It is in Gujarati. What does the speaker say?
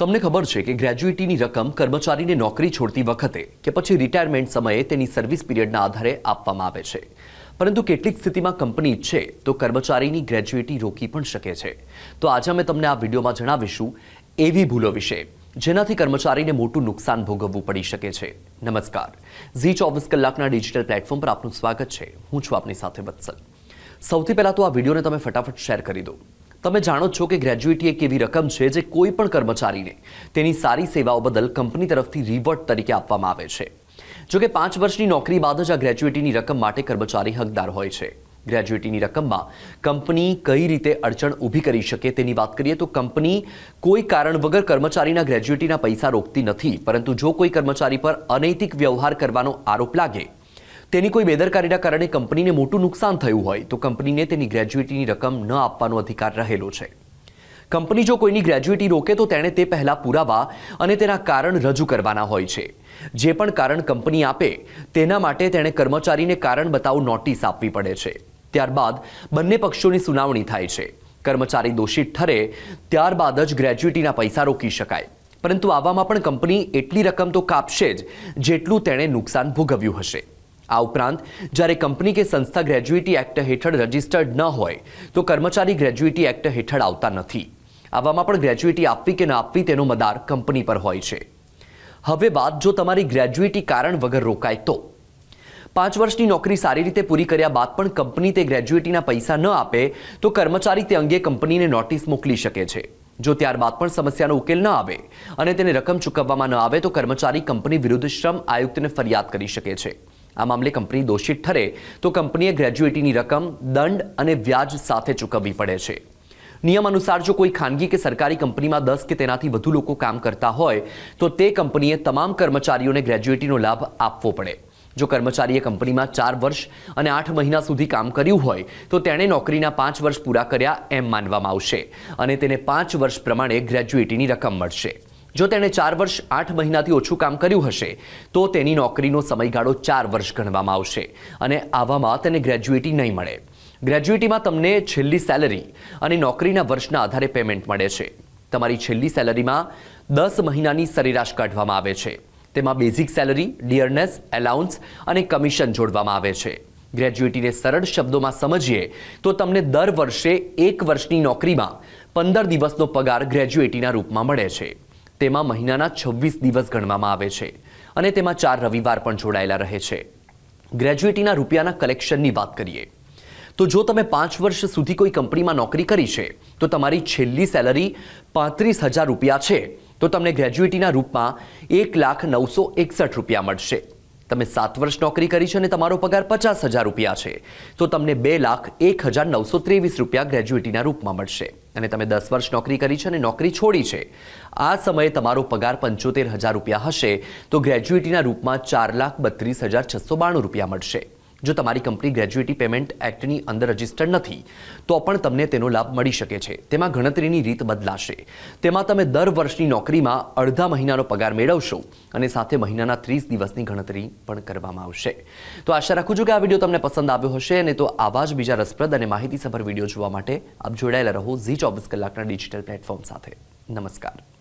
તમને ખબર છે કે ગ્રેજ્યુએટીની રકમ કર્મચારીને નોકરી છોડતી વખતે કે પછી રિટાયરમેન્ટ સમયે તેની સર્વિસ પીરિયડના આધારે આપવામાં આવે છે. પરંતુ કેટલીક સ્થિતિમાં કંપની ઈચ્છે તો કર્મચારીની ગ્રેજ્યુએટી રોકી પણ શકે છે. તો આજે અમે તમને આ વિડીયોમાં જણાવીશું એવી ભૂલો વિશે, જેનાથી કર્મચારીને મોટું નુકસાન ભોગવવું પડી શકે છે. નમસ્કાર. ઝી ચોવીસ કલાકના ડિજિટલ પ્લેટફોર્મ પર આપનું સ્વાગત છે. હું છું આપની સાથે વત્સલ. સૌથી પહેલાં તો આ વિડીયોને તમે ફટાફટ શેર કરી દો. તમે જાણો છો કે ગ્રેજ્યુએટી એક એવી રકમ છે જે કોઈ પણ કર્મચારીને તેની સારી સેવાઓ બદલ કંપની તરફથી રિવર્ટ તરીકે આપવામાં આવે છે. જો કે પાંચ વર્ષની નોકરી બાદ જ આ ગ્રેજ્યુએટીની રકમ માટે કર્મચારી હકદાર હોય છે. ગ્રેજ્યુએટીની રકમમાં કંપની કઈ રીતે અડચણ ઊભી કરી શકે તેની વાત કરીએ તો કંપની કોઈ કારણ વગર કર્મચારીના ગ્રેજ્યુએટીના પૈસા રોકતી નથી, પરંતુ જો કોઈ કર્મચારી પર અનૈતિક વ્યવહાર કરવાનો આરોપ લાગે તેની કોઈ બેદરકારીના કારણે કંપનીને મોટું નુકસાન થયું હોય, તો કંપનીને તેની ગ્રેજ્યુએટીની રકમ ન આપવાનો અધિકાર રહેલો છે. કંપની જો કોઈની ગ્રેજ્યુએટી રોકે, તો તેણે તે પહેલા પુરાવા અને તેના કારણ રજૂ કરવાના હોય છે. જે પણ કારણ કંપની આપે, તેના માટે તેણે કર્મચારીને કારણ બતાવ નોટિસ આપવી પડે છે. ત્યારબાદ બંને પક્ષોની સુનાવણી થાય છે. કર્મચારી દોષિત ઠરે, ત્યારબાદ જ ગ્રેજ્યુએટીના પૈસા રોકી શકાય. પરંતુ આવામાં પણ કંપની એટલી રકમ તો કાપશે જ, જેટલું તેણે નુકસાન ભોગવ્યું હશે. આ ઉપરાંત, જ્યારે કંપની કે સંસ્થા ગ્રેજ્યુએટી એક્ટ હેઠળ રજિસ્ટર્ડ ન હોય, તો કર્મચારી ગ્રેજ્યુએટી એક્ટ હેઠળ આવતા નથી. આવામાં પણ ગ્રેજ્યુએટી આપવી કે ન આપવી તેનો મદાર કંપની પર હોય છે. હવે વાત જો તમારી ગ્રેજ્યુએટી કારણ વગર રોકાય તો. પાંચ વર્ષની નોકરી સારી રીતે પૂરી કર્યા બાદ પણ કંપની તે ગ્રેજ્યુએટીના પૈસા ન આપે, તો કર્મચારી તે અંગે કંપનીને નોટિસ મોકલી શકે છે. જો ત્યારબાદ પણ સમસ્યાનો ઉકેલ ન આવે અને તેને રકમ ચૂકવવામાં ન આવે, તો કર્મચારી કંપની વિરુદ્ધ શ્રમ આયુક્તને ફરિયાદ કરી શકે છે. આ મામલે કંપની દોષિત ઠરે તો કંપનીએ ગ્રેજ્યુએટીની રકમ, દંડ અને વ્યાજ સાથે ચૂકવવી પડે છે. નિયમ અનુસાર જો કોઈ ખાનગી કે સરકારી કંપનીમાં દસ કે તેનાથી વધુ લોકો કામ કરતા હોય, તો તે કંપનીએ તમામ કર્મચારીઓને ગ્રેજ્યુએટીનો લાભ આપવો પડે. જો કર્મચારીએ કંપનીમાં ચાર વર્ષ અને આઠ મહિના સુધી કામ કર્યું હોય, તો તેણે નોકરીના પાંચ વર્ષ પૂરા કર્યા એમ માનવામાં આવશે અને તેને પાંચ વર્ષ પ્રમાણે ગ્રેજ્યુએટીની રકમ મળશે. જો તેણે ચાર વર્ષ, આઠ મહિનાથી ઓછું કામ કર્યું હશે, તો તેની નોકરીનો સમયગાળો ચાર વર્ષ ગણવામાં આવશે અને આવામાં તેને ગ્રેજ્યુએટી નહીં મળે. ગ્રેજ્યુએટીમાં તમને છેલ્લી સેલરી અને નોકરીના વર્ષના આધારે પેમેન્ટ મળે છે. તમારી છેલ્લી સેલરીમાં દસ મહિનાની સરેરાશ કાઢવામાં આવે છે. તેમાં બેઝિક સેલરી, ડિયરનેસ, એલાઉન્સ અને કમિશન જોડવામાં આવે છે. ગ્રેજ્યુએટીને સરળ શબ્દોમાં સમજીએ, તો તમને દર વર્ષે એક વર્ષની નોકરીમાં પંદર દિવસનો પગાર ગ્રેજ્યુએટીના રૂપમાં મળે છે. તેમાં મહિનાના છવ્વીસ દિવસ ગણવામાં આવે છે અને તેમાં ચાર રવિવાર પણ જોડાયેલા રહે છે. ગ્રેજ્યુએટીના રૂપિયાના કલેક્શનની વાત કરીએ, તો જો તમે પાંચ વર્ષ સુધી કોઈ કંપનીમાં નોકરી કરી છે, તો તમારી છેલ્લી સેલરી પાંત્રીસ હજાર રૂપિયા છે. તો તમને ગ્રેજ્યુએટીના રૂપમાં એક લાખ નવસો એકસઠ રૂપિયા મળશે. તમે સાત વર્ષ નોકરી કરી છે અને તમારો પગાર પચાસ હજાર રૂપિયા છે. તો તમને બે લાખ એક હજાર નવસો ત્રેવીસ રૂપિયા ગ્રેજ્યુએટીના રૂપમાં મળશે. અને તમે દસ વર્ષ નોકરી કરી છે અને નોકરી છોડી છે. આ સમયે તમારો પગાર પંચોતેર હજાર રૂપિયા હશે. તો ગ્રેજ્યુએટીના રૂપમાં ચાર લાખ બત્રીસ હજાર છસો બાણું રૂપિયા મળશે. જો તમારી કંપની ગ્રેજ્યુએટી પેમેન્ટ એક્ટની અંદર રજિસ્ટર્ડ નથી, તો પણ તમને તેનો લાભ મળી શકે છે. તેમાં ગણતરીની રીત બદલાશે. તેમાં તમે દર વર્ષની નોકરીમાં અડધા મહિનાનો પગાર મેળવશો અને સાથે મહિનાના ત્રીસ દિવસની ગણતરી પણ કરવામાં આવશે. તો આશા રાખું છું કે આ વીડિયો તમને પસંદ આવ્યો હશે અને તો આવા જ બીજા રસપ્રદ અને માહિતીસભર વીડિયો જોવા માટે આપ જોડાયેલા રહો ઝી ચોવીસ કલાકના ડિજિટલ પ્લેટફોર્મ સાથે. નમસ્કાર.